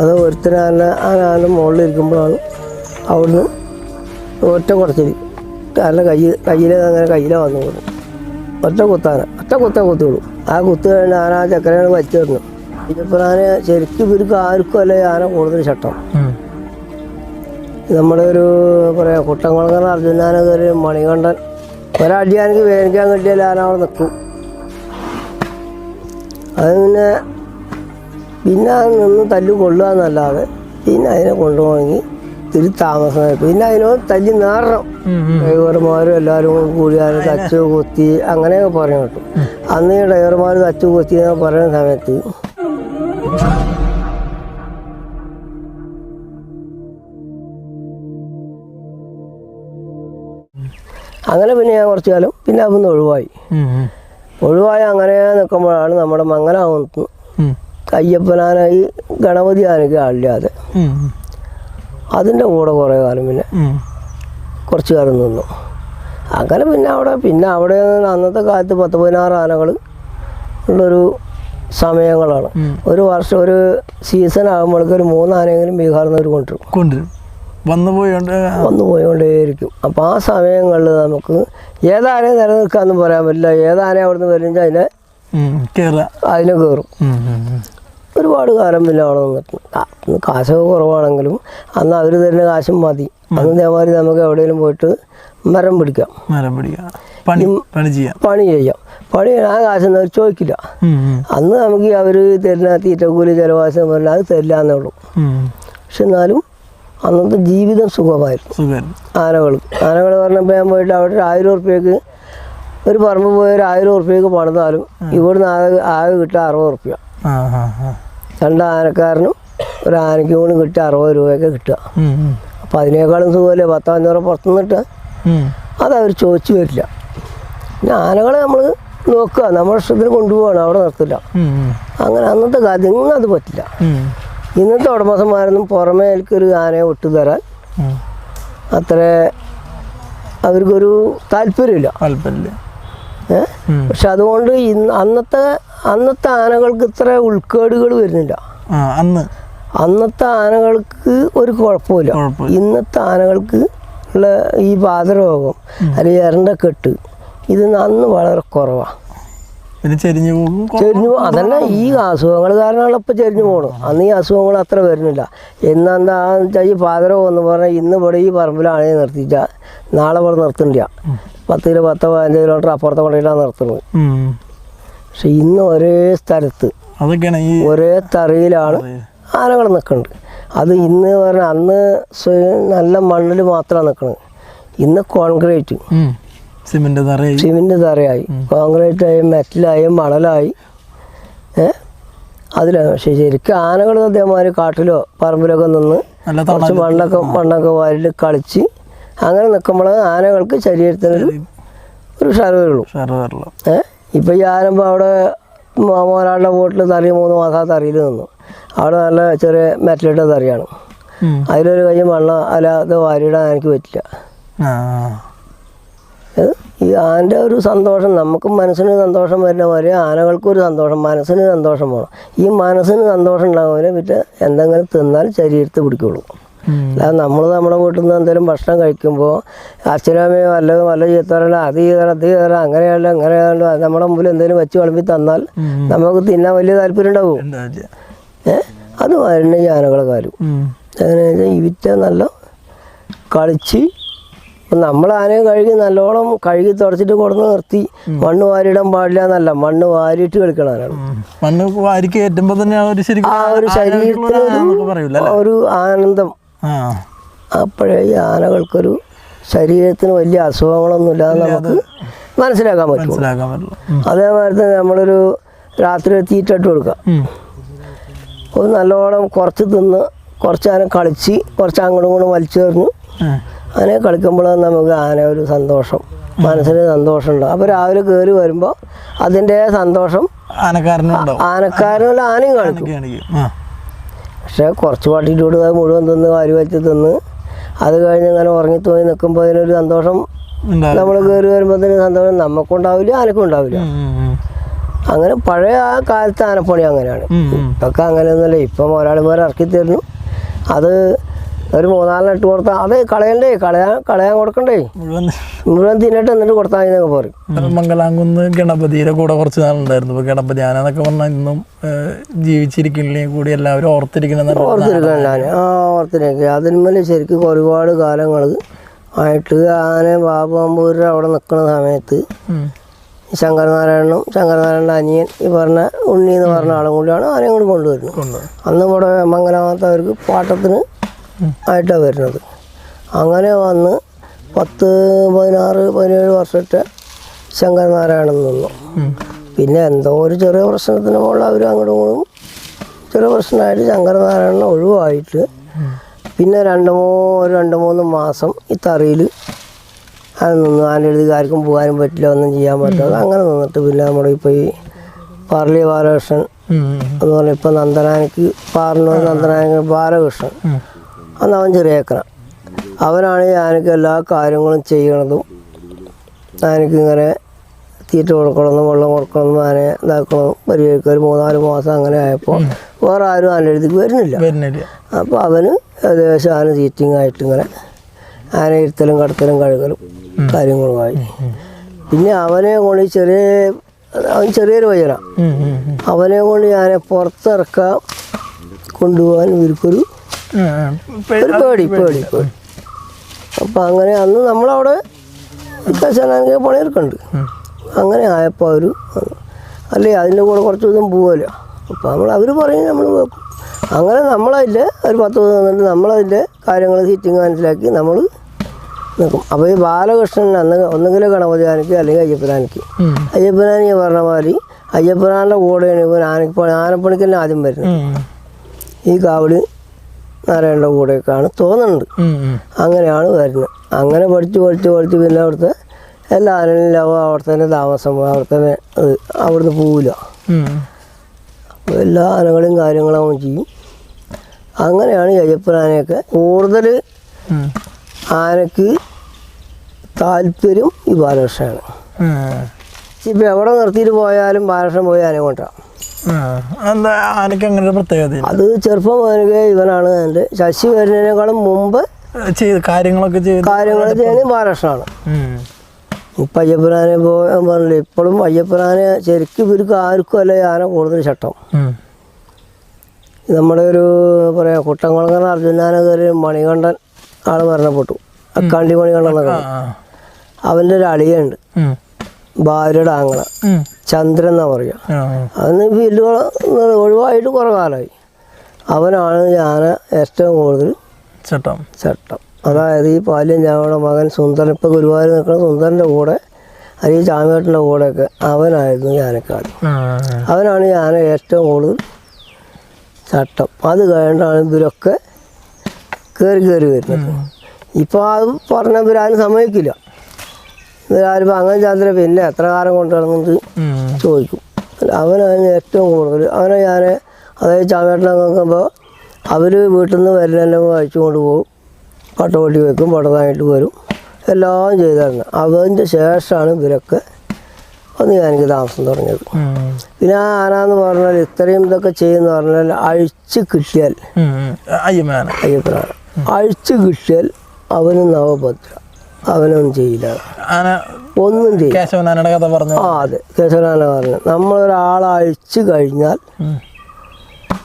അത് ഒരുത്തരാന ആ ആന മുകളിൽ ഇരിക്കുമ്പോഴാണ് അവിടുന്ന് ഒറ്റ കുറച്ചിരി. കാരണം കൈ കയ്യിലെ അങ്ങനെ കയ്യിലെ വന്നു കൂടും ഒറ്റ കുത്താന ഒറ്റ കുത്തേ കുത്തുള്ളൂ. ആ കുത്ത് കഴിഞ്ഞ ആന ആ ചക്കരയാണ് വലിച്ചു തരുന്നു ഇതിപ്പോൾ ആന ശരിക്കും ഇവർക്ക് ആർക്കും അല്ല ആന കൂടുതൽ ചട്ടം. നമ്മുടെ ഒരു പറയാ കുട്ടംകുളങ്ങര അർജുനാന കയറി മണികണ്ഠൻ. ഒരടിയാనికి വേനിക്കാൻ കിട്ടിയാൽ ആന അവിടെ നിൽക്കും. അത് പിന്നെ പിന്നെ അതിനൊന്ന് നിന്ന് തല്ലു കൊള്ളുക എന്നല്ലാതെ പിന്നെ അതിനെ കൊണ്ടുപോയി തിരി താമസമായി. പിന്നെ അതിനോട് തല്ലി നേറണം. ഡ്രൈവർമാരും എല്ലാവരും കൂടി അതിന് തച്ച് കുത്തി അങ്ങനെയൊക്കെ പറഞ്ഞു കേട്ടു. അന്ന് ഈ ഡ്രൈവർമാർ തച്ച് കൊത്തി എന്നൊക്കെ പറയുന്ന സമയത്ത് അങ്ങനെ പിന്നെ ഞാൻ കുറച്ചു കാലം പിന്നെ അവിടുന്ന് ഒഴിവായി. ഒഴിവായി അങ്ങനെ നിൽക്കുമ്പോഴാണ് നമ്മുടെ കയ്യപ്പനാനായി ഗണപതി ആനയ്ക്ക് ആളില്ലാതെ അതിന്റെ കൂടെ കുറേ കാലം പിന്നെ കുറച്ച് കാലം നിന്നു. അങ്ങനെ പിന്നെ അവിടെ പിന്നെ അവിടെ അന്നത്തെ കാലത്ത് പത്ത് പതിനാറ് ആനകൾ ഉള്ളൊരു സമയങ്ങളാണ്. ഒരു വർഷം ഒരു സീസൺ ആകുമ്പോഴേക്ക് ഒരു മൂന്ന് ആനയെങ്കിലും ബീഹാറിൽ നിന്ന് കൊണ്ടുവരും. കൊണ്ടുവരും. വന്നു പോയോണ്ട് വന്നു പോയിക്കൊണ്ടേയിരിക്കും അപ്പോൾ ആ സമയങ്ങളിൽ നമുക്ക് ഏതാനയും നിലനിൽക്കാമെന്ന് പറയാൻ പറ്റില്ല. ഏതാനേ അവിടെ നിന്ന് വരുമ്പോൾ അതിനെ അതിന് അതിനെ കയറും ഒരുപാട് കാലം പിന്നെ അവിടെ നിന്നിട്ടുണ്ട്. കാശൊക്കെ കുറവാണെങ്കിലും അന്ന് അവർ തരുന്ന കാശും മതി. അന്ന് ഇതേമാതിരി നമുക്ക് എവിടെയെങ്കിലും പോയിട്ട് മരം പിടിക്കാം. മരം പിടിക്കുക പണി പണി ചെയ്യാം. പണി ചെയ്യാം. പണി ആ കാശൊന്നും അവർ ചോദിക്കില്ല. അന്ന് നമുക്ക് അവർ തരുന്ന തീറ്റക്കൂലി ചിലവാസം പറഞ്ഞാൽ അത് തരില്ല എന്നേ ഉള്ളൂ. പക്ഷെ എന്നാലും അന്നത്തെ ജീവിതം സുഖമായിരുന്നു. സുഖം ആനകൾ ആനകൾ പറഞ്ഞപ്പോൾ ഞാൻ പോയിട്ട് അവിടെ ഒരു ആയിരം ഉറുപ്പ്യക്ക് ഒരു പറമ്പ് പോയ ഒരു ആയിരം ഉറുപ്പ്യക്ക് പണിതാലും ഇവിടുന്ന് ആകെ ആകെ കിട്ടുക അറുപത് ഉറുപ്പ്യ. രണ്ട് ആനക്കാരനും ഒരു ആനയ്ക്ക് കൂടി കിട്ടുക അറുപത് രൂപയൊക്കെ കിട്ടുക. അപ്പോൾ അതിനേക്കാളും സുഖമല്ലേ? പത്തോ അഞ്ഞൂറ് പുറത്തുനിന്ന് കിട്ടുക. അതവർ ചോദിച്ചു വരില്ല. പിന്നെ ആനകളെ നമ്മൾ നോക്കുക. നമ്മുടെ ഇഷ്ടത്തിന് കൊണ്ടുപോകണം അവിടെ നിർത്തില്ല. അങ്ങനെ അന്നത്തെ കാലത്ത് ഇന്നും അത് പറ്റില്ല. ഇന്നത്തെ ഉടമസ്ഥന്മാരൊന്നും പുറമേ ഒരു ആനയെ ഒട്ടു തരാൻ അത്ര അവർക്കൊരു താല്പര്യമില്ല. താല്പര്യമില്ല. പക്ഷെ അതുകൊണ്ട് അന്നത്തെ അന്നത്തെ ആനകൾക്ക് ഇത്ര ഉൾക്കേടുകൾ വരുന്നില്ല. അന്ന്. അന്നത്തെ ആനകൾക്ക് ഒരു കുഴപ്പമില്ല. ഇന്നത്തെ ആനകൾക്ക് ഉള്ള ഈ പാതരോഗം അല്ലെങ്കിൽ എരണ്ട കെട്ട് ഇത് അന്ന് വളരെ കുറവാണ് ചെരിഞ്ഞു ചെരിഞ്ഞു അതല്ല ഈ അസുഖങ്ങൾ കാരണമാണ് ഇപ്പം ചെരിഞ്ഞു പോകണം അന്ന് ഈ അസുഖങ്ങൾ അത്ര വരുന്നില്ല. എന്നാന്താ വെച്ചാൽ ഈ പാതരോഗം എന്ന് പറഞ്ഞാൽ ഇന്ന് ഇവിടെ ഈ പറമ്പിലാണെ നിർത്തിച്ചാൽ നാളെ ഇവിടെ നിർത്തുന്നില്ല പത്ത് കിലോ പത്തോ പതിനഞ്ച് കിലോമീറ്റർ അപ്പുറത്തെ കൊണ്ടിട്ടാണ് നിർത്തുന്നത്. പക്ഷെ ഇന്ന് ഒരേ സ്ഥലത്ത് അതൊക്കെയാണ് ഈ ഒരേ തറയിലാണ് ആനകൾ നിൽക്കുന്നത് അത് ഇന്ന് പറഞ്ഞാൽ അന്ന് നല്ല മണ്ണിൽ മാത്രമാണ് നിൽക്കുന്നത് ഇന്ന് കോൺക്രീറ്റ്. സിമെന്റ് തറയായി. സിമെന്റ് തറയായി. കോൺക്രീറ്റ് ആയി മെറ്റലായി മണലായി. ഏ? അതിലാണ് പക്ഷേ ശരിക്കും ആനകൾ അതേമാതിരി കാട്ടിലോ പറമ്പിലൊക്കെ നിന്ന് കുറച്ച് മണ്ണൊക്കെ മണ്ണൊക്കെ വാരിൽ കളിച്ച് അങ്ങനെ നിൽക്കുമ്പോൾ ആനകൾക്ക് ശരീരത്തിന് ഒരു ഷർവറുള്ളൂ ഷർവറുള്ളൂ ഏഹ് ഏ? ഇപ്പം ഈ ആരംഭം അവിടെ മോനാളുടെ വീട്ടിൽ തറി മൂന്ന് മാസം തറിയിൽ നിന്നു. അവിടെ നല്ല ചെറിയ മെറ്റലിട്ട തറിയാണ്. അതിലൊരു കൈ മണ്ണ അല്ലാതെ വാരിയിടാൻ എനിക്ക് പറ്റില്ല. ഈ ആന്റെ ഒരു സന്തോഷം നമുക്ക് മനസ്സിന് സന്തോഷം വരുന്ന പോലെ ആനകൾക്കും ഒരു സന്തോഷം മനസ്സിന് സന്തോഷം വേണം. ഈ മനസ്സിന് സന്തോഷം ഉണ്ടാകുമ്പോൾ പിന്നെ എന്തെങ്കിലും തിന്നാൽ ശരീരത്തിൽ പിടിക്കുള്ളൂ. അല്ലാതെ നമ്മൾ നമ്മുടെ വീട്ടിൽ നിന്ന് എന്തെങ്കിലും ഭക്ഷണം കഴിക്കുമ്പോൾ അച്ഛനമ്മയോ വല്ലതും വല്ല ചെയ്തറല്ല അത് ചെയ്തറ അത് ചെയ്തറ അങ്ങനെയാണല്ലോ അങ്ങനെയാണല്ലോ അത് നമ്മുടെ മുമ്പിൽ എന്തെങ്കിലും വെച്ച് വിളമ്പി തന്നാൽ നമുക്ക് തിന്നാൻ വലിയ താല്പര്യം ഉണ്ടാവും. ഏഹ് ഏ? അത് വരണ ഈ കാര്യം. ഉം. അങ്ങനെ ഇവിറ്റ വിറ്റ നല്ല കളിച്ച് ഇപ്പം നമ്മൾ ആനയെ കഴുകി നല്ലോണം കഴുകി തുടച്ചിട്ട് കൊടുന്ന് നിർത്തി. മണ്ണ് വാരിയിടാൻ പാടില്ല എന്നല്ല മണ്ണ് വാരിയിട്ട് കളിക്കണം മണ്ണ് വാരി ഏറ്റുമ്പോൾ തന്നെ ആ ഒരു ശരീരത്തിന് ഒരു ആനന്ദം. അപ്പോഴേ ഈ ആനകൾക്കൊരു ശരീരത്തിന് വലിയ അസുഖങ്ങളൊന്നും ഇല്ലാതെ നമുക്ക് മനസ്സിലാക്കാൻ പറ്റും. അതേമാതിരി തന്നെ നമ്മളൊരു രാത്രി തീറ്റിട്ട് കൊടുക്കാം അത് നല്ലോണം കുറച്ച് തിന്ന് കുറച്ച് ആന കളിച്ച് കുറച്ച് അങ്ങോട്ടും ഇങ്ങോട്ടും വലിച്ചെറിഞ്ഞു. ആനയെ കളിക്കുമ്പോഴാണ് നമുക്ക് ആന ഒരു സന്തോഷം മനസ്സിന് സന്തോഷം ഉണ്ടാകും അപ്പോൾ രാവിലെ കയറി വരുമ്പോൾ അതിന്റെ സന്തോഷം ആനക്കാരനല്ല ആനയും കാണിക്കും പക്ഷേ കുറച്ച് പാട്ടിട്ട് കൊടുത്ത് അത് മുഴുവൻ തിന്ന് വാരി വെച്ച് തിന്ന് അത് കഴിഞ്ഞ് അങ്ങനെ ഉറങ്ങിത്തോയി നിൽക്കുമ്പോൾ അതിനൊരു സന്തോഷം നമ്മൾ കയറി വരുമ്പോൾ തന്നെ സന്തോഷം നമുക്കുണ്ടാവില്ല ആനക്കും ഉണ്ടാവില്ല. അങ്ങനെ പഴയ ആ കാലത്ത് ആനപ്പണി അങ്ങനെയാണ്. ഇപ്പൊക്കെ അങ്ങനെയൊന്നുമല്ല. ഇപ്പം ഒരാളുമാർ ഇറക്കി തരുന്നു അത് ഒരു മൂന്നാലിന് ഇട്ട് കൊടുത്താൽ അത് കളയണ്ടേ? കളയാൻ കളയാൻ കൊടുക്കണ്ടേ? മുഴുവൻ മുഴുവൻ തിന്നിട്ട് എന്നിട്ട് കൊടുത്താൽ മതി എന്നൊക്കെ പറയും. മംഗലാംകുന്ന് ഗണപതിയുടെ കൂടെ കുറച്ച് നാളുണ്ടായിരുന്നു. ഇപ്പൊ ഗണപതി ആനെന്നൊക്കെ പറഞ്ഞാൽ ഇന്നും ജീവിച്ചിരിക്കുന്നില്ലേ? കൂടി എല്ലാവരും ഓർത്തിരിക്കണം ഓർത്തിരിക്കണം ഞാൻ ആ ഓർത്തിരിക്കുക അതിന്മേൽ ശരിക്കും ഒരുപാട് കാലങ്ങൾ ആയിട്ട് ആന ബാബാമ്പൂരിൽ അവിടെ നിൽക്കുന്ന സമയത്ത് ശങ്കരനാരായണനും ശങ്കരനാരായണന്റെ അനിയൻ ഈ പറഞ്ഞ ഉണ്ണി എന്ന് പറഞ്ഞ ആളും കൂടിയാണ് ആനയും കൂടി കൊണ്ടുവരുന്നത്. കൊണ്ട് അന്ന് ഇവിടെ മംഗലാമത്തവർക്ക് പാട്ടത്തിന് ആയിട്ടാണ് വരുന്നത്. അങ്ങനെ വന്ന് പത്ത് പതിനാറ് പതിനേഴ് വർഷത്തെ ശങ്കരനാരായണൻ നിന്നു പിന്നെ എന്തോ ഒരു ചെറിയ പ്രശ്നത്തിന് മുകളിൽ അവർ അങ്ങോട്ടും ഇങ്ങോട്ടും ചെറിയ പ്രശ്നമായിട്ട് ശങ്കരനാരായണൻ ഒഴിവായിട്ട് പിന്നെ രണ്ട് മൂ ഒരു രണ്ട് മൂന്ന് മാസം ഈ തറിയിൽ അത് നിന്നു? ആന്റെ എഴുതുകാർക്കും പോകാനും പറ്റില്ല ഒന്നും ചെയ്യാൻ പറ്റാതെ അങ്ങനെ നിന്നിട്ട് പിന്നെ നമ്മുടെ ഇപ്പോൾ ഈ പാർലി ബാലകൃഷ്ണൻ എന്ന് പറഞ്ഞാൽ ഇപ്പം നന്ദനാനിക്ക് പാർലി നന്ദനാനിക്ക് ബാലകൃഷ്ണൻ അന്ന് അവൻ ചെറിയേക്കന. അവനാണ് ഞാനൊക്കെ എല്ലാ കാര്യങ്ങളും ചെയ്യണതും ഇങ്ങനെ തീറ്റ കൊടുക്കണമെന്നും വെള്ളം കൊടുക്കണമെന്നും ആനെ ഇതാക്കണം പരിഹരിക്കുക ഒരു മൂന്നാൽ മാസം അങ്ങനെ ആയപ്പോൾ വേറെ ആരും ആന്റെ അടുത്തേക്ക് വരുന്നില്ല. അപ്പോൾ അവന് ഏകദേശം ആന തീറ്റിങ് ആയിട്ട് ഇങ്ങനെ ആന ഇരുത്തലും കടത്തലും കഴുകലും കാര്യങ്ങളുമായി. പിന്നെ അവനെ കൊണ്ട് ചെറിയ അവൻ ചെറിയൊരു പയ്യനാണ്. അവനെ കൊണ്ട് ഞാൻ പുറത്തിറക്കാൻ കൊണ്ടുപോകാൻ ഇവർക്കൊരു ഒരു പേടി പേടി പേടി. അപ്പം അങ്ങനെ അന്ന് നമ്മളവിടെ കശാനാనికి പണിയെടുക്കുന്നുണ്ട്. അങ്ങനെ ആയപ്പോൾ അവർ അല്ലേ അതിന്റെ കൂടെ കുറച്ച് ദിവസം പോവല്ല? അപ്പോൾ നമ്മൾ അവർ പറയും നമ്മൾ വെക്കും. അങ്ങനെ നമ്മളതിന്റെ ഒരു പത്ത് ദിവസം വന്നിട്ട് നമ്മളതിന്റെ കാര്യങ്ങൾ സീറ്റിങ് മനസ്സിലാക്കി നമ്മൾ നിൽക്കും അപ്പോൾ ഈ ബാലകൃഷ്ണൻ അന്ന് ഒന്നുകിൽ ആനയ്ക്ക് അല്ലെങ്കിൽ അയ്യപ്പനാനിക്ക്. അയ്യപ്പനാനി പറഞ്ഞ മാതിരി അയ്യപ്പനാന്റെ കൂടെയാണ് ഇവൻ ആനപ്പണി ആനപ്പണിക്ക് തന്നെ ആദ്യം വരുന്നത്. ഈ കാവടി നാരായണന്റെ കൂടെയൊക്കെയാണ് തോന്നുന്നുണ്ട്. അങ്ങനെയാണ് വരുന്നത്. അങ്ങനെ പഠിച്ച് പഠിച്ച് പഠിച്ച് പിന്നെ അവിടുത്തെ എല്ലാ ആനയിലും അവിടെ തന്നെ താമസം. അവിടെ തന്നെ അത് അവിടുന്ന് പോവില്ല. അപ്പോൾ എല്ലാ ആനകളും കാര്യങ്ങളും അവൻ ചെയ്യും. അങ്ങനെയാണ് ആനയൊക്കെ കൂടുതൽ ആനക്ക് ആനയ്ക്ക് താല്പര്യം ഈ ബാലകൃഷ്ണനാണ്. ഉം. ഇപ്പം എവിടെ നിർത്തിയിട്ട് പോയാലും ബാലകൃഷ്ണൻ പോയി ആനയെ കൊണ്ടാണ്. എന്താ ആനയ്ക്ക് അങ്ങനെ ഒരു പ്രത്യേകത അത് ചെറുപ്പം മുതലേ ഇവനാണ് എന്റെ. ശശി വരുന്നതിനേക്കാളും മുമ്പ് ചെയ്ത് കാര്യങ്ങളൊക്കെ ചെയ്ത് കാര്യങ്ങൾ ചെയ്യുന്നത് ബാലകൃഷ്ണനാണ് ഉം. ഇപ്പം അയ്യപ്പനാനെ പോകാൻ പറഞ്ഞില്ല ഇപ്പോഴും അയ്യപ്പനാനെ ശരിക്കും ഇവർക്ക് ആർക്കും അല്ല ആന കൂടുതൽ ചട്ടം. നമ്മുടെ ഒരു പറയാ കുട്ടംകുളങ്ങര അർജുനാന കയറി മണികണ്ഠൻ ആൾ മരണപ്പെട്ടു. അക്കാണ്ടി മണികണ്ഠൻ. അവന്റെ ഒരു അളിയുണ്ട്. ഭാര്യയുടെ ആങ്ങള. ചന്ദ്രൻ എന്നാ പറയുക. അന്ന് ഫീൽഡുകൾ ഒഴിവായിട്ട് കുറേ കാലമായി അവനാണ് ഞാൻ ഏറ്റവും കൂടുതൽ ചട്ടം. ചട്ടം. അതായത് ഈ പാല്യം ഞങ്ങളുടെ മകൻ സുന്ദരൻ ഇപ്പോൾ ഗുരുവായൂർ നിൽക്കുന്ന സുന്ദരന്റെ കൂടെ അല്ലെങ്കിൽ ചാമേട്ടന്റെ കൂടെയൊക്കെ അവനായിരുന്നു ഞാനക്കാട് അവനാണ് ഞാൻ ഏറ്റവും കൂടുതൽ ചട്ടം. അത് കഴിഞ്ഞിട്ടാണ് ഇവരൊക്കെ കയറി കയറി വരുന്നത്. ഇപ്പോൾ അത് പറഞ്ഞ ഇവരാരും സമ്മതിക്കില്ല. ഇവരാരും അങ്ങനെ ചാന്ദ്ര പിന്നെ എത്ര കാലം കൊണ്ട് നടന്നിട്ട് ചോദിക്കും. അവനാണ് ഏറ്റവും കൂടുതൽ. അവനെ ഞാൻ അതായത് ചാമേട്ടനെ നോക്കുമ്പോൾ അവർ വീട്ടിൽ നിന്ന് വരുന്നെല്ലാം വായിച്ചു കൊണ്ട് പോകും. പട്ടപൊട്ടി വെക്കും പട്ടതായിട്ട് വരും. എല്ലാം ചെയ്തായിരുന്നു അതിന്റെ ശേഷമാണ് ഇവരൊക്കെ ഒന്ന് എനിക്ക് താമസം തുടങ്ങിയത്. പിന്നെ ആ ആന എന്ന് പറഞ്ഞാൽ ഇത്രയും ഇതൊക്കെ ചെയ്യുന്ന പറഞ്ഞാൽ അഴിച്ച് കിട്ടിയാൽ അയ്യപ്പനാണ്. അഴിച്ച് കിട്ടിയാൽ അവന് നവഭദ്ര. അവനൊന്നും ചെയ്യില്ല. ആന ഒന്നും ചെയ്യില്ല. കേശവനാനയുടെ കഥ പറഞ്ഞു? ആ അതെ. കേശവനാന പറഞ്ഞു? നമ്മളൊരാളെ അഴിച്ചു കഴിഞ്ഞാൽ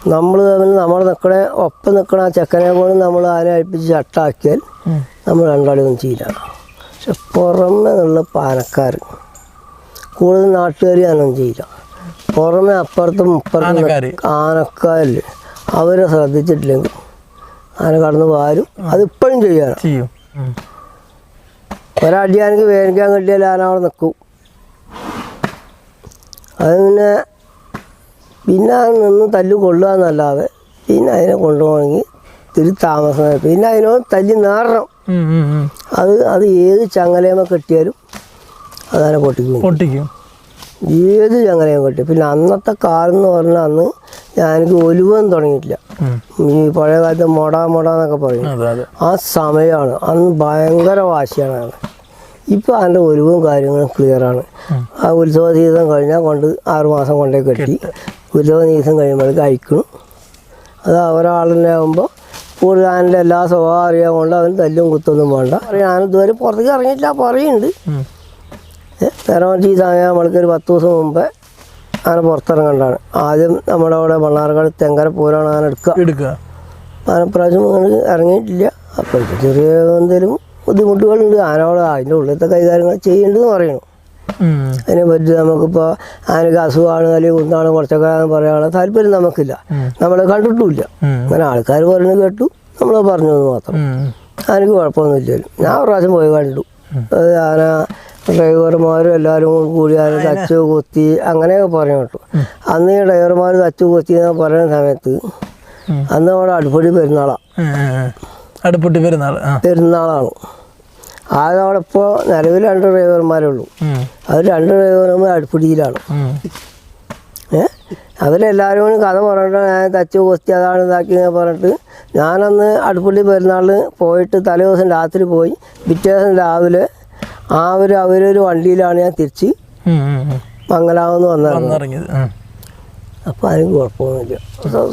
നമ്മൾ തമ്മിൽ നമ്മൾ നിൽക്കണ ഒപ്പം നിൽക്കണ ആ ചെക്കനെ പോലും നമ്മൾ ആനെ അഴിപ്പിച്ച് ചട്ടാക്കിയാൽ. നമ്മൾ രണ്ടാളിയൊന്നും ചെയ്യില്ല. പക്ഷെ പുറമെ ഉള്ള പാനക്കാർ കൂടുതൽ നാട്ടുകാർ ഞാനൊന്നും ചെയ്യില്ല. പുറമെ അപ്പുറത്തും ഇപ്പുറത്തും ആനക്കാര്. ആനക്കാരിൽ അവരെ ശ്രദ്ധിച്ചിട്ടില്ലെങ്കിൽ ആന കടന്ന് വാരും. അതിപ്പോഴും ചെയ്യാറ് ചെയ്യും. ഉം. ഒരടി എനിക്ക് വേനിക്കാൻ കിട്ടിയാൽ ആന അവിടെ നിൽക്കും. അത് പിന്നെ പിന്നെ അത് നിന്ന് തല്ലു കൊള്ളുക എന്നല്ലാതെ പിന്നെ അതിനെ കൊണ്ടുപോകണമെങ്കിൽ തിരി താമസം പിന്നെ അതിനോട് തല്ലി. ഉം. അത് അത് ഏത് ചങ്ങലയമ കെട്ടിയാലും അതങ്ങനെ പൊട്ടിക്കും. പൊട്ടിക്കും. ഏത് ചങ്ങലയും കെട്ടി പിന്നെ അന്നത്തെ കാലം എന്ന് പറഞ്ഞാൽ അന്ന് ഞാനെനിക്ക് ഒലുവെന്ന് തുടങ്ങിയിട്ടില്ല. ഈ പഴയ കാലത്ത് മൊട മൊട എന്നൊക്കെ പറയും. ആ സമയമാണ്. അന്ന് ഭയങ്കര വാശിയാണ്. ഇപ്പോൾ അതിന്റെ ഒരുവും കാര്യങ്ങളും ക്ലിയറാണ് ആ ഉത്സവ സീസൺ കഴിഞ്ഞാൽ കൊണ്ട് ആറുമാസം കൊണ്ടേ കെട്ടി. ഉത്സവ സീസൺ കഴിയുമ്പോഴേക്ക് അയക്കണം അത് ഒരാളിനെ ആകുമ്പോൾ കൂടുതൽ അതിന്റെ എല്ലാ സ്വഭാവം അറിയാൻ കൊണ്ട് അവന് തല്ലും കുത്തൊന്നും വേണ്ട. ഞാൻ ഇതുവരെ പുറത്തേക്ക് ഇറങ്ങിയിട്ടില്ല പറയുന്നുണ്ട് നേരം ഈ സമയം നമ്മൾക്ക് ഒരു പത്ത് ദിവസം മുമ്പേ അങ്ങനെ പുറത്തിറങ്ങണ്ടാണ് ആദ്യം നമ്മുടെ അവിടെ മണ്ണാർക്കാട് തെങ്കര പൂരാണ് അങ്ങനെ എടുക്കുക. എടുക്കുക. അങ്ങനെ പ്രാവശ്യം ഇറങ്ങിയിട്ടില്ല. അപ്പോഴത്തെ ചെറിയ എന്തെങ്കിലും ബുദ്ധിമുട്ടുകളുണ്ട്. ആനകൾ അതിന്റെ ഉള്ളിലത്തെ കൈകാര്യങ്ങൾ ചെയ്യേണ്ടതെന്ന് പറയുന്നു അതിനെപ്പറ്റി അതിനെ പറ്റി നമുക്കിപ്പോൾ ആനക്ക് അസുഖമാണ് അല്ലെങ്കിൽ ഒന്നാണ് കുറച്ചൊക്കെ പറയാനുള്ള താല്പര്യം നമുക്കില്ല. നമ്മൾ കണ്ടിട്ടുമില്ല. അങ്ങനെ ആൾക്കാർ പറഞ്ഞു കേട്ടു. നമ്മൾ പറഞ്ഞു എന്ന് മാത്രം. ആനക്ക് കുഴപ്പമൊന്നുമില്ലല്ലോ ഞാൻ പ്രാവശ്യം പോയി കണ്ടു. അത് ആന ഡ്രൈവർമാരും എല്ലാവരും കൂടി ആന തച്ചു കൊത്തി അങ്ങനെയൊക്കെ പറഞ്ഞു കേട്ടു. അന്ന് ഈ ഡ്രൈവർമാർ തച്ചു കുത്തി എന്ന് പറയുന്ന സമയത്ത്. അന്ന് അവിടെ അടുപ്പടി പെരുന്നാളാണ്. അടുപ്പൊട്ടി പെരുന്നാൾ പെരുന്നാളാണ് ആകെ അവിടെ ഇപ്പോൾ നിലവിൽ രണ്ട് ഡ്രൈവർമാരേ ഉള്ളൂ. അത് രണ്ട് ഡ്രൈവർമാർ അടുപ്പിടിയിലാണ്. ഏ അവരെല്ലാവരും കൂടി കഥ പറഞ്ഞിട്ട് ഞാൻ തച്ചു കൊസ്തി അതാണ് ഇതാക്കി പറഞ്ഞിട്ട് ഞാനന്ന് അടുപ്പള്ളി പെരുന്നാളിൽ പോയിട്ട് തലേ ദിവസം രാത്രി പോയി പിറ്റേ ദിവസം രാവിലെ ആ ഒരു അവരൊരു വണ്ടിയിലാണ് ഞാൻ തിരിച്ച് മംഗലാവെന്ന്. വന്നത് വന്നിറങ്ങിയത്. അപ്പോൾ അതിന് കുഴപ്പമൊന്നുമില്ല.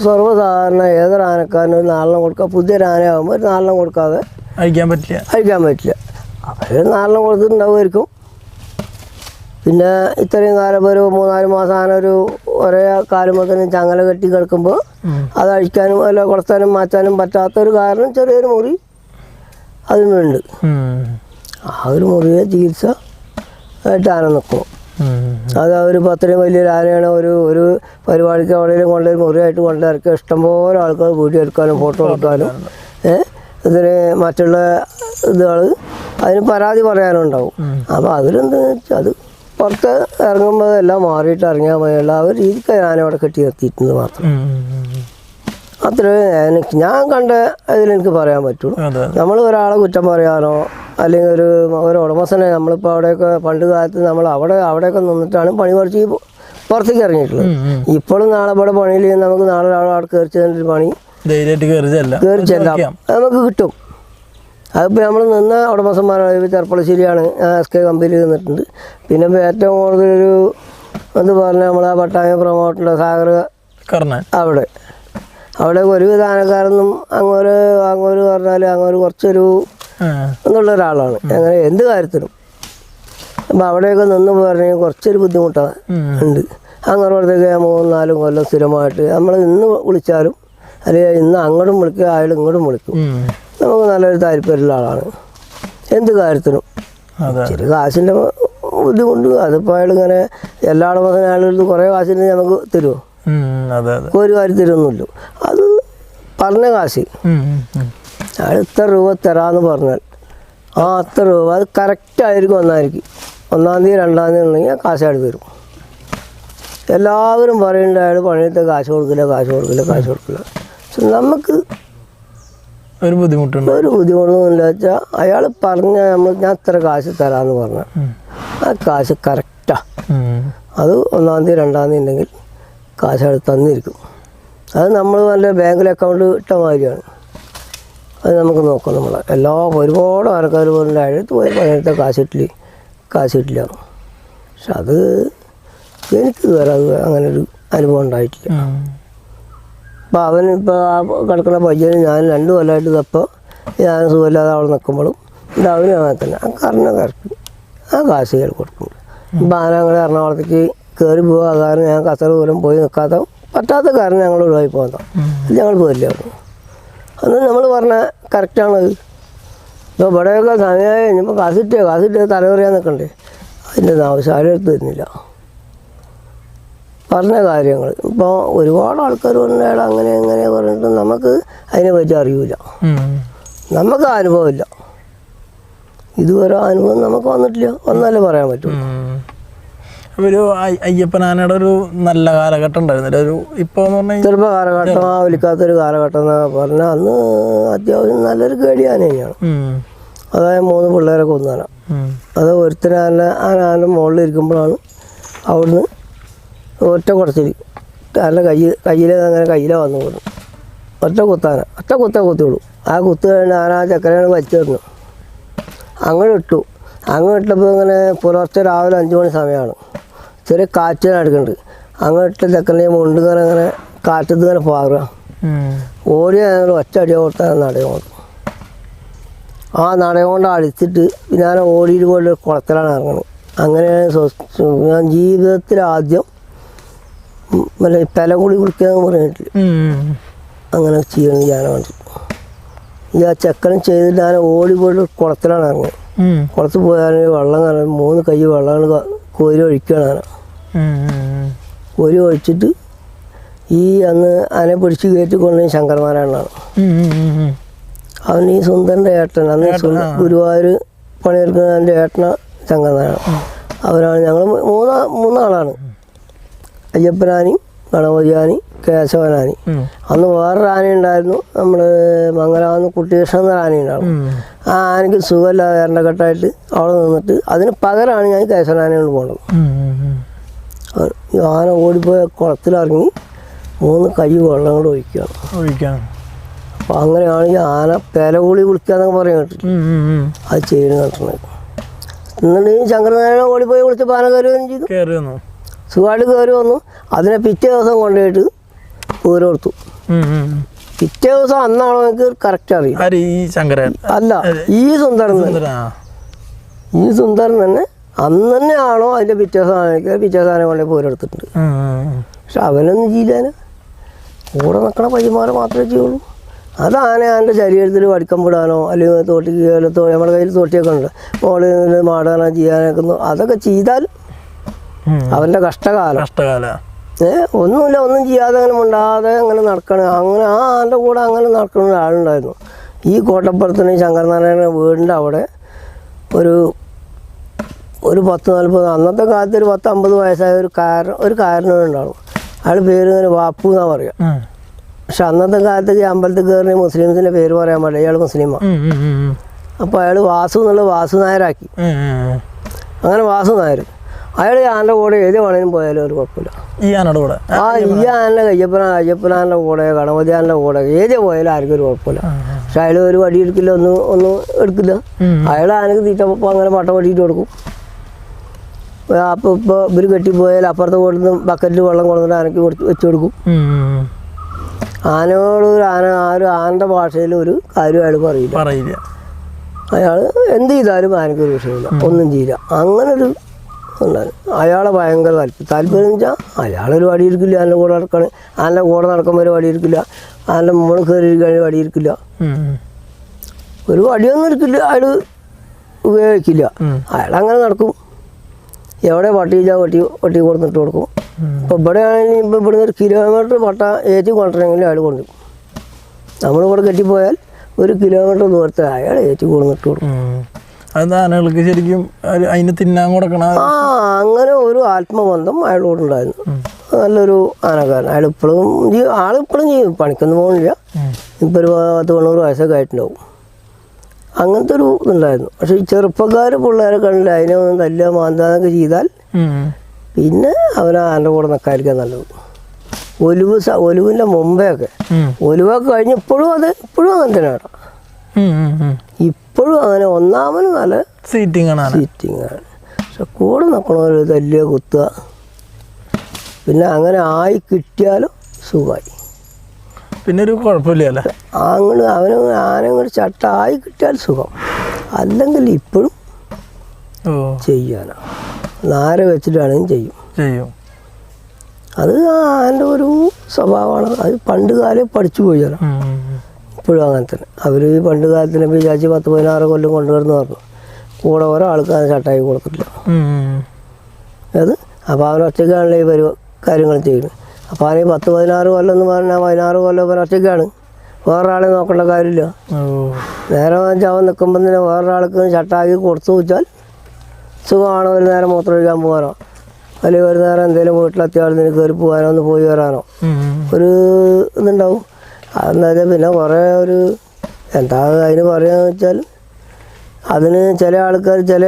സർവസാധാരണ ഏതൊരു ആനക്കാരനും ഒരു നാലെണ്ണം കൊടുക്കുക പുതിയൊരു ആനയാകുമ്പോൾ ഒരു നാലെണ്ണം കൊടുക്കാതെ അഴിക്കാൻ പറ്റില്ല. അഴിക്കാൻ പറ്റില്ല. അവർ നാലെണ്ണം കൊടുത്തിട്ടുണ്ടാവുമായിരിക്കും. പിന്നെ ഇത്രയും കാലം ഒരു മൂന്നാൽ മാസം ആന ഒരു ഒരേ കാലുമ്പോൾ തന്നെ ചങ്ങല കെട്ടി കിടക്കുമ്പോൾ അത് അഴിക്കാനും അല്ല കൊടുത്താനും മാറ്റാനും പറ്റാത്തൊരു കാരണം ചെറിയൊരു മുറി അതിനുണ്ട്. ആ ഒരു മുറിയെ ചികിത്സ ആയിട്ട് ആന. അത് ഒരു അത്രയും വലിയൊരു ആനയാണ്. ഒരു ഒരു പരിപാടിക്ക് അവിടെയും കൊണ്ടൊരു മുറിയായിട്ട് കൊണ്ടിറക്കുക ഇഷ്ടംപോലെ ആൾക്കാർ വീഡിയോ എടുക്കാനും ഫോട്ടോ എടുക്കാനും. ഏ? ഇതിന് മറ്റുള്ള ഇതുകൾ അതിന് പരാതി പറയാനുണ്ടാവും. അപ്പോൾ അതിലെന്താ വെച്ചാൽ അത് പുറത്ത് ഇറങ്ങുമ്പോൾ എല്ലാം മാറിയിട്ട് ഇറങ്ങിയാൽ മതിയുള്ള ആ ഒരു രീതിക്ക് ഞാൻ അവിടെ കെട്ടി നിർത്തിയിട്ടുണ്ട് മാത്രം. അത്രേ എനിക്ക് ഞാൻ കണ്ട ഇതിലെനിക്ക് പറയാൻ പറ്റുള്ളൂ. നമ്മൾ ഒരാളെ കുറ്റം പറയാനോ അല്ലെങ്കിൽ ഒരു ഒരു ഉടമസ്ഥനെ നമ്മളിപ്പോൾ അവിടെയൊക്കെ പണ്ട് കാലത്ത് നമ്മൾ അവിടെ അവിടെയൊക്കെ നിന്നിട്ടാണ് പണി കുറച്ച് പുറത്തേക്ക് ഇറങ്ങിയിട്ടുള്ളത്. ഇപ്പോഴും നാളെ ഇവിടെ പണിയിൽ നമുക്ക് നാളെ ഒരാൾ അവിടെ കയറി ചെന്നിട്ട് പണി കയറി ചെല്ലാം. നമുക്ക് കിട്ടും. അതിപ്പോൾ നമ്മൾ നിന്ന ഉടമസ്ഥന്മാരാണ് ചെർപ്പളശ്ശേരിയാണ് എസ് കെ കമ്പനിയിൽ നിന്നിട്ടുണ്ട്. പിന്നെ ഇപ്പോൾ ഏറ്റവും കൂടുതലൊരു എന്ത് പറഞ്ഞാൽ നമ്മൾ ആ പട്ടായ പ്രൊമോട്ടറിന്റെ സാഗർ അവിടെ. അവിടെ ഒരു വിധാനക്കാരൊന്നും അങ്ങോട്ട് അങ്ങോട്ട് പറഞ്ഞാൽ അങ്ങോട്ട് കുറച്ചൊരു. എന്നുള്ള ഒരാളാണ് അങ്ങനെ എന്ത് കാര്യത്തിനും. അപ്പം അവിടെയൊക്കെ നിന്ന് പറഞ്ഞാൽ കുറച്ചൊരു ബുദ്ധിമുട്ടാണ് ഉണ്ട്. അങ്ങനെ പുറത്തേക്ക് മൂന്നും നാലും കൊല്ലം സ്ഥിരമായിട്ട് നമ്മൾ ഇന്ന് വിളിച്ചാലും അല്ലെങ്കിൽ ഇന്ന് അങ്ങോട്ടും വിളിക്കുക അയാൾ ഇങ്ങോട്ടും വിളിക്കും. നമുക്ക് നല്ലൊരു താല്പര്യമുള്ള ആളാണ്. എന്ത് കാര്യത്തിനും. ചെറിയ കാശിന്റെ ബുദ്ധിമുട്ട്. അതിപ്പോൾ അയാൾ ഇങ്ങനെ എല്ലാ പറഞ്ഞ അയാളുടെ കുറേ കാശിന് നമുക്ക് തരുമോ ഒരു കാര്യം തരുമൊന്നുമില്ല അത് പറഞ്ഞ കാശ്. ഇത്ര രൂപ തരാമെന്ന് പറഞ്ഞാൽ. ആ അത്ര രൂപ. അത് കറക്റ്റായിരിക്കും ഒന്നായിരിക്കും. ഒന്നാം തീയതി രണ്ടാം തീയതി ഉണ്ടെങ്കിൽ കാശ് അയാൾ തരും. എല്ലാവരും പറയുന്നുണ്ട് അയാൾ പണിയത്തെ കാശ് കൊടുക്കില്ല കാശ് കൊടുക്കില്ല കാശ് കൊടുക്കില്ല. പക്ഷെ നമുക്ക് ഒരു ബുദ്ധിമുട്ടുണ്ട്? ഒരു ബുദ്ധിമുട്ടൊന്നുമില്ല. വെച്ചാൽ അയാൾ പറഞ്ഞ നമ്മൾ ഞാൻ ഇത്ര കാശ് തരാമെന്ന് പറഞ്ഞു. ആ കാശ് കറക്റ്റാണ്. അത് ഒന്നാം തീയതി രണ്ടാം തീയതി ഉണ്ടെങ്കിൽ കാശ് അയാൾ തന്നിരിക്കും. അത് നമ്മൾ നല്ല ബാങ്കിൽ അക്കൗണ്ട് ഇട്ട മാതിരിയാണ്. അത് നമുക്ക് നോക്കാം നമ്മൾ എല്ലാ ഒരുപാട് ആൾക്കാർ പോലുള്ള അഴുത്ത് പോയി പതിനെട്ട് കാശിട്ടില്ല കാശിട്ടില്ല. പക്ഷെ അത് എനിക്ക് ഇതുവരെ അത് അങ്ങനെ ഒരു അനുഭവം ഉണ്ടായിട്ടില്ല. അപ്പോൾ അവൻ ഇപ്പോൾ ആ കിടക്കുന്ന പയ്യന് ഞാൻ രണ്ട് കൊല്ലമായിട്ട് ഇതപ്പോൾ ഞാൻ സുഖമില്ലാതെ അവിടെ നിൽക്കുമ്പോഴും ഇത് അവനും അങ്ങനെ തന്നെ. ആ കാരണം കറക്റ്റ്. ആ കാശ് കയറി കൊടുക്കുന്നുണ്ട്. ഇപ്പം ആന ഞങ്ങൾ എറണാകുളത്തേക്ക് കയറി പോകാൻ കാരണം ഞാൻ കസറ പോലും പോയി നിൽക്കാത്ത പറ്റാത്ത കാരണം ഞങ്ങൾ ഒഴിവായി പോകുന്നതാണ്. അത് ഞങ്ങൾ പോരില്ല. അന്ന് നമ്മൾ പറഞ്ഞ കറക്റ്റാണത്. ഇപ്പോൾ ഇവിടെയൊക്കെ സമയമായി കഴിഞ്ഞപ്പോൾ കാസിറ്റ് കാസിറ്റ് തലവറിയാൻ നിൽക്കണ്ടേ അതിന്റെ ആവശ്യം ആരും എടുത്ത് തരുന്നില്ല പറഞ്ഞ കാര്യങ്ങൾ ഇപ്പോൾ ഒരുപാട് ആൾക്കാർ പറഞ്ഞാൽ അങ്ങനെ എങ്ങനെ പറഞ്ഞിട്ട് നമുക്ക് അതിനെ പറ്റി അറിയില്ല നമുക്ക് അനുഭവമില്ല. ഇതുവരെ അനുഭവം നമുക്ക് വന്നിട്ടില്ല. വന്നാലേ പറയാൻ പറ്റൂ. ഉം. അപ്പൊ ഒരു അയ്- അയ്യപ്പനാനയുടെ ഒരു നല്ല കാലഘട്ടം ഉണ്ടായിരുന്നില്ല. ഒരു ഇപ്പൊ എന്ന് ചെറുപ്പ കാലഘട്ടം ആ വിളിക്കാത്തൊരു കാലഘട്ടം എന്ന് പറഞ്ഞ അന്ന് അത്യാവശ്യം നല്ലൊരു കേടിയാന തന്നെയാണ്. അതായത് മൂന്ന് പിള്ളേരെ കൊന്നാന അത് ഒരുത്തനാന ആ ആന മുകളിൽ ഇരിക്കുമ്പോഴാണ് അവിടുന്ന് ഒറ്റ കുറച്ചിൽ ആരുടെ കയ്യിൽ കയ്യിലെ അങ്ങനെ കയ്യിലെ വന്നു പോകുന്നു ഒറ്റ കുത്താന. ഒറ്റ കുത്തേ കുത്തിയുള്ളൂ. ആ കുത്ത് കഴിഞ്ഞ് ആന ആ ചക്കരയാണ് വലിച്ചെറിഞ്ഞു അങ്ങനെ ഇട്ടു. അങ്ങോട്ടിപ്പോൾ ഇങ്ങനെ പുലർച്ചെ രാവിലെ അഞ്ച് മണി സമയമാണ്. ചെറിയ കാറ്റ് നടക്കുന്നുണ്ട് അങ്ങോട്ട് തെക്കനെ മുണ്ട് കയറി ഇങ്ങനെ കാറ്റത്ത് ഇങ്ങനെ പാറുക. ഓരോ ഓടി ഞങ്ങൾ ഒറ്റ അടി കൊടുത്താൽ നടയം കൊണ്ട് ആ നടയം കൊണ്ട് അടിച്ചിട്ട് ഞാൻ ഓടിയിട്ട് കൊണ്ട് കുളത്തിലാണ് ഇറങ്ങുന്നത് അങ്ങനെയാണ് ഞാൻ ജീവിതത്തിൽ ആദ്യം മറ്റേ പെലകുടി കുടിക്കാന്ന് പറഞ്ഞിട്ടില്ല. പറഞ്ഞിട്ട് അങ്ങനെ ചെയ്യണം ഞാൻ വേണ്ടി ഈ ആ ചെക്കനും ചെയ്തിട്ട് ഞാൻ ഓടി പോയിട്ട് കുളത്തിലാണ് ഇറങ്ങുന്നത്. കുളത്ത് പോയാൽ വെള്ളം കാണാൻ മൂന്ന് കൈ വെള്ളം ക- കോരി ഒഴിക്കുകയാണ് കോരി ഒഴിച്ചിട്ട് ഈ അങ്ങ് ആനെ പിടിച്ച് കയറ്റി കൊണ്ടുപോയി ശങ്കർമാരാണ് ഉം. ഉം. ഉം. ഉം. അവൻ ഈ സുന്ദരന്റെ ഏട്ടൻ അന്ന് ഗുരുവായൂർ പണിയെടുക്കുന്ന എന്റെ ഏട്ടന ശങ്കരനാരായണൻ അവരാണ് ഞങ്ങൾ മൂന്നാ മൂന്നാളാണ് അയ്യപ്പനാനി ഗണപതിയാനി കേശവനാനി അന്ന് വേറൊരു ആന ഉണ്ടായിരുന്നു നമ്മൾ മംഗലാന്ന് കുട്ടികൃഷ്ണൻ എന്നൊരു ആന ഉണ്ടാവും. ആ ആനയ്ക്ക് സുഖമില്ലാതെ എണ്ണക്കെട്ടായിട്ട് അവിടെ നിന്നിട്ട് അതിന് പകരമാണ് ഞാൻ കേശവനാനെ കൊണ്ട് ആന ഓടിപ്പോയ കുളത്തിലിറങ്ങി മൂന്ന് കൈ വെള്ളം കൂടെ ഒഴിക്കുകയാണ് ഒഴിക്കണം അപ്പൊ അങ്ങനെയാണെങ്കിൽ ആന പെലകൂളി കുളിക്കുക എന്നൊക്കെ പറയാൻ. ഉം. അത് ചെയ്യണ കണ്ടിട്ടുണ്ട് എന്നിട്ട് ഈ ശങ്കരനാരായണ ഓടിപ്പോയി കുളിച്ച് പാന കയറുകയും ചെയ്തു. കയറി വന്നു. സുഖമായിട്ട് കയറി വന്നു. അതിനെ പിറ്റേ ദിവസം കൊണ്ടുപോയിട്ട് പൂരം കൊടുത്തു. പിറ്റേ ദിവസം അന്നാണോ എനിക്ക് കറക്റ്റ് അറിയാം. ഈ ശങ്കരൻ? അല്ല ഈ സുന്ദരൻ ഈ സുന്ദരൻ തന്നെ അന്ന് തന്നെ ആണോ അതിന്റെ പിറ്റേ ആണെങ്കിൽ പിറ്റേ സാധനം പോരെടുത്തിട്ടുണ്ട്. പക്ഷെ അവനൊന്നും ചെയ്യില്ല കൂടെ നിൽക്കണ പയ്യന്മാരെ മാത്രമേ ചെയ്യുള്ളൂ. അതാണ് എന്റെ ശരീരത്തിൽ വടിക്കം വിടാനോ അല്ലെങ്കിൽ തോട്ടി തോ നമ്മുടെ കയ്യിൽ തോട്ടിയൊക്കെ ഉണ്ട്. മോളിൽ നിന്ന് മാടാനോ ചെയ്യാനൊക്കെ അതൊക്കെ ചെയ്താൽ. അവന്റെ കഷ്ടകാലം. കഷ്ടകാല. ഏ ഒന്നുമില്ല ഒന്നും ചെയ്യാതെ അങ്ങനെ മിണ്ടാതെ അങ്ങനെ നടക്കണ. അങ്ങനെ ആ ആന്റെ കൂടെ അങ്ങനെ നടക്കുന്ന ഒരാളുണ്ടായിരുന്നു. ഈ കോട്ടപ്പുറത്തിന് ശങ്കരനാരായണ വീടിന്റെ അവിടെ ഒരു ഒരു പത്ത് നാൽപ്പത് അന്നത്തെ കാലത്ത് ഒരു പത്ത് അമ്പത് വയസ്സായ ഒരു കാരൻ ഒരു കാരനുണ്ടാവും അയാൾ പേര് ഇങ്ങനെ വാപ്പു എന്നാ പറയുക പക്ഷെ അന്നത്തെ കാലത്ത് ഈ അമ്പലത്തിൽ കയറി മുസ്ലിംസിന്റെ പേര് പറയാൻ പാടില്ല. ഇയാൾ മുസ്ലിമാണ്. അപ്പോൾ അയാൾ വാസു എന്നുള്ള വാസു നായരാക്കി. അങ്ങനെ വാസു നായർ അയാൾ ആന്റെ കൂടെ ഏത് വേണേലും പോയാലും ഒരു കുഴപ്പമില്ല. ഈ ആനയുടെ കൂടെ? ആ ഈ ആനെ കയ്യപ്പന അയ്യപ്പനാന്റെ കൂടെ ഗണപതി ഗണപതിയാന്റെ കൂടെ ഏത് പോയാലും ആർക്കും ഒരു കുഴപ്പമില്ല. പക്ഷെ അയാൾ ഒരു വടി എടുക്കില്ല ഒന്നും ഒന്നും എടുക്കില്ല. അയാൾ ആനക്ക് തീറ്റപ്പോ അങ്ങനെ പട്ട വടിയിട്ട് കൊടുക്കും. അപ്പോൾ ഇപ്പോൾ ഇവർ കെട്ടിപ്പോയാൽ അപ്പുറത്തെ കൊടുത്ത് ബക്കറ്റിൽ വെള്ളം കൊണ്ടുവന്നിട്ട് ആനയ്ക്ക് കൊടുത്ത് വെച്ച് കൊടുക്കും. ആനയോട് ഒരു ആന ആ ഒരു ആനന്റെ ഭാഷയിൽ ഒരു കാര്യം അയാൾ പറയില്ല. പറയില്ല. അയാൾ എന്ത് ചെയ്താലും ആനയ്ക്ക് ഒരു വിഷയമില്ല. ഒന്നും ചെയ്യില്ല. അങ്ങനൊരു ഒരു അയാളെ ഭയങ്കര താല്പര്യം. താല്പര്യം എന്ന് വെച്ചാൽ അയാളൊരു വടി ഇരിക്കില്ല ആന്റെ കൂടെ നടക്കണ. ആന്റെ കൂടെ നടക്കുമ്പോൾ ഒരു വടി ഇരിക്കില്ല. ആന്റെ മുകളിൽ കയറി വടിയിരിക്കില്ല. ഒരു വടിയൊന്നും ഇരിക്കില്ല അയാൾ ഉപയോഗിക്കില്ല. അയാൾ അങ്ങനെ നടക്കും. എവിടെ വട്ടി ചെയ്താൽ വട്ടി വട്ടി കൊടുത്തിട്ട് കൊടുക്കും. ഉം. ഇപ്പോൾ ഇവിടെ ആണെങ്കിൽ ഇപ്പോൾ ഇവിടുന്ന് ഒരു കിലോമീറ്റർ വട്ട ഏറ്റി കൊണ്ടുവരണമെങ്കിൽ അയാൾ കൊണ്ടു നമ്മളിവിടെ കെട്ടിപ്പോയാൽ ഒരു കിലോമീറ്റർ ദൂരത്തിൽ അയാൾ ഏറ്റി കൊടുത്തിട്ട് കൊടുക്കും. അത് ആനകൾക്ക് ശരിക്കും അതിന് തിന്നാൻ കൊടുക്കണ? ആ അങ്ങനെ ഒരു ആത്മബന്ധം അയാളോടുണ്ടായിരുന്നു നല്ലൊരു ആനക്കാരൻ. അയാൾ ഇപ്പോഴും ആളിപ്പോഴും ചെയ്യും. പണിക്കൊന്നും പോകുന്നില്ല. ഇപ്പോൾ ഒരു പത്ത് തൊണ്ണൂറ് വയസ്സൊക്കെ ആയിട്ടുണ്ടാവും. അങ്ങനത്തെ ഒരു ഇതുണ്ടായിരുന്നു പക്ഷെ ഈ ചെറുപ്പക്കാർ പിള്ളേരെ കണ്ടില്ല അതിനെ ഒന്ന് നല്ല മാന്താനൊക്കെ ചെയ്താൽ പിന്നെ അവനെ ആന്റെ കൂടെ നിൽക്കാതിരിക്കാൻ നല്ലത് ഒലിവ് ഒലിവിന്റെ മുമ്പേ ഒക്കെ. ഒലിവൊക്കെ കഴിഞ്ഞ് ഇപ്പോഴും അത് ഇപ്പോഴും അങ്ങനെ. ഉം. ഉം. ഇപ്പോഴും അങ്ങനെ ഒന്നാമത് നല്ല സീറ്റിംഗ് ആണ് സീറ്റിംഗ് ആണ് പക്ഷെ കൂടെ നിൽക്കണമല്ലോ തല്ലിയ കുത്തുക പിന്നെ അങ്ങനെ ആയി കിട്ടിയാലും സുഖമായി പിന്നെ ഒരു കുഴപ്പമില്ല അല്ലേ ആങ്ങൾ അവന് ആനങ്ങൾ ചട്ടായി കിട്ടിയാൽ സുഖം. അല്ലെങ്കിൽ ഇപ്പോഴും ഓ. ചെയ്യാനാണ് നാര വെച്ചിട്ടാണെങ്കിലും ചെയ്യും. ചെയ്യും. അത് ആന്റെ ഒരു സ്വഭാവമാണ്. അത് പണ്ട് കാലം പഠിച്ചു പോയാലോ. ഇപ്പോഴും അങ്ങനെ തന്നെ. അവർ ഈ പണ്ട് കാലത്തിന് വിചാരിച്ച് പത്ത് പതിനാറ് കൊല്ലം കൊണ്ടുവരുന്നു പറഞ്ഞു. കൂടെ ഒരാൾക്ക് അത് ചട്ടായി കൊടുത്തിട്ടില്ല. അത്? അപ്പോൾ അവൻ ഒറ്റയ്ക്കാണല്ലോ ഈ പരി കാര്യങ്ങൾ ചെയ്യുന്നത്. അപ്പോൾ ആരെയും പത്ത് പതിനാറ് കൊല്ലം എന്ന് പറഞ്ഞാൽ പതിനാറ് കൊല്ലം അവൻ ഒറ്റയ്ക്കാണ്. വേറൊരാളെ നോക്കേണ്ട കാര്യമില്ല. നേരെ അവൻ നിൽക്കുമ്പോൾ തന്നെ വേറൊരാൾക്ക് ചട്ടാക്കി കൊടുത്തു വെച്ചാൽ സുഖമാണ്? ഒരു നേരം മൂത്രം ഒഴിക്കാൻ പോകാനോ? അല്ലെങ്കിൽ ഒരു നേരം എന്തെങ്കിലും വീട്ടിലെത്തിയാളിന് കയറി പോകാനോ ഒന്ന് പോയി വരാനോ. ഒരു ഇതുണ്ടാവും. അതെന്താ വെച്ചാൽ പിന്നെ കുറേ ഒരു എന്താ അതിന് പറയുക വെച്ചാൽ അതിന് ചില ആൾക്കാർ ചില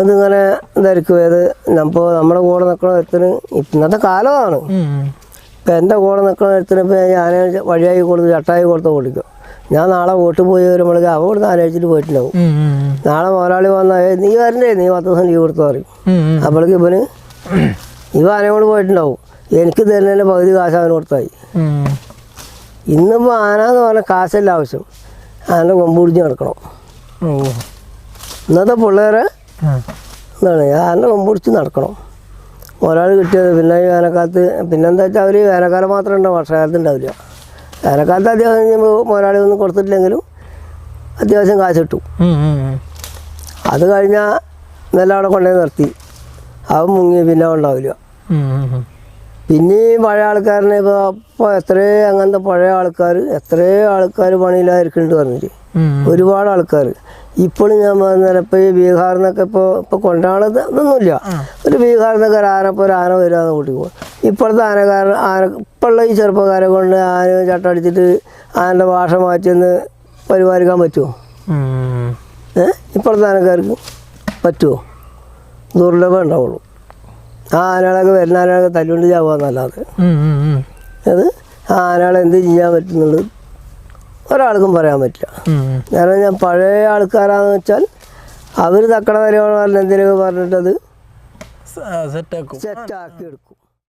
ഇതിങ്ങനെ ഇതായിരിക്കും. ഏത്? ഇപ്പോൾ നമ്മുടെ കൂടെ നിൽക്കണ ഒരുത്തിന് ഇന്നത്തെ കാലമാണ്. ഇപ്പൊ എന്റെ കൂടെ നിൽക്കണ ഒരുത്തിന് ഇപ്പൊ ഞാൻ വഴിയായി കൊടുത്ത് ചട്ടായി കൊടുത്ത് ഓടിക്കും. ഞാൻ നാളെ വോട്ട് പോയി വരുമ്പോഴേക്കും അവ ഇവിടുന്ന് ആലോചിച്ചിട്ട് പോയിട്ടുണ്ടാവും. നാളെ മുതലാളി വന്നാൽ നീ വരണ്ടേ? നീ പത്ത് ദിവസം ലീവ് കൊടുത്തു? പറയും. അപ്പോഴേക്കും ഇവന് ഇവ ആനയും കൂടെ പോയിട്ടുണ്ടാവും. എനിക്ക് തരുന്നതിന്റെ പകുതി കാശ് അവന് കൊടുത്തായി. ഇന്നിപ്പോ ഇന്നിപ്പോൾ ആന എന്ന് പറഞ്ഞാൽ കാശല്ല ആവശ്യം. ആനയുടെ കൊമ്പ് പിടിച്ച് നടക്കണം. ഇന്നത്തെ പിള്ളേരെ ഉം. എന്താണ് ആനയുടെ കൊമ്പ് പിടിച്ച് നടക്കണം ഒരാൾ കിട്ടിയത് പിന്നെ ഈ വേനൽക്കാലത്ത് പിന്നെന്താ വെച്ചാൽ അവർ വേനൽക്കാലം മാത്രമേ ഉണ്ടാവും വർഷകാലത്ത് ഉണ്ടാവില്ല വേനൽക്കാലത്ത് അത്യാവശ്യം ഒരാളെ ഒന്നും കൊടുത്തിട്ടില്ലെങ്കിലും അത്യാവശ്യം കാശ് കിട്ടും. അത് കഴിഞ്ഞാൽ നല്ല അവിടെ കൊണ്ടുപോയി നിർത്തി അവൻ മുങ്ങി പിന്നെ ഉണ്ടാവില്ല. പിന്നെ പഴയ ആൾക്കാരനെ ഇപ്പോൾ ഇപ്പോൾ എത്രയോ അങ്ങനത്തെ പഴയ ആൾക്കാർ എത്രയോ ആൾക്കാർ പണിയിലായിരിക്കുന്നുണ്ട് പറഞ്ഞിട്ട്. ഒരുപാട് ആൾക്കാർ ഇപ്പോഴും ഞാൻ പറഞ്ഞാൽ ഇപ്പോൾ ഈ ബീഹാറിൽ നിന്നൊക്കെ ഇപ്പോൾ ഇപ്പോൾ കൊണ്ടാണത് ഒരു ബീഹാറിൽ നിന്നൊക്കെ ഒരു ആന ഇപ്പോൾ ഒരു ആന വരാതെ കൂട്ടി പോകും ഇപ്പോഴത്തെ ആനക്കാരൻ ആന ഇപ്പോഴുള്ള ഈ ചെറുപ്പക്കാരെ കൊണ്ട് ആന ചട്ടടിച്ചിട്ട് ആനന്റെ ഭാഷ മാറ്റിയൊന്ന് പരിപാലിക്കാൻ പറ്റുമോ ഏഹ് ഇപ്പോഴത്തെ ആനക്കാർക്ക് പറ്റുമോ ദുർലഭം ഉണ്ടാവുള്ളൂ. ആ ആനകളൊക്കെ വരുന്ന ആനകളൊക്കെ തല്ലുകൊണ്ട് ചാവുകയെന്നല്ലാതെ. അത് ആ ആനകളെ എന്ത് ചെയ്യാൻ പറ്റുന്നുള്ളത് ഒരാൾക്കും പറയാൻ പറ്റില്ല. കാരണം ഞാൻ പഴയ ആൾക്കാരാന്ന് വെച്ചാൽ അവർ തക്കട വരെയുള്ള എന്തെങ്കിലുമൊക്കെ പറഞ്ഞിട്ടത് സെറ്റാക്കി എടുക്കും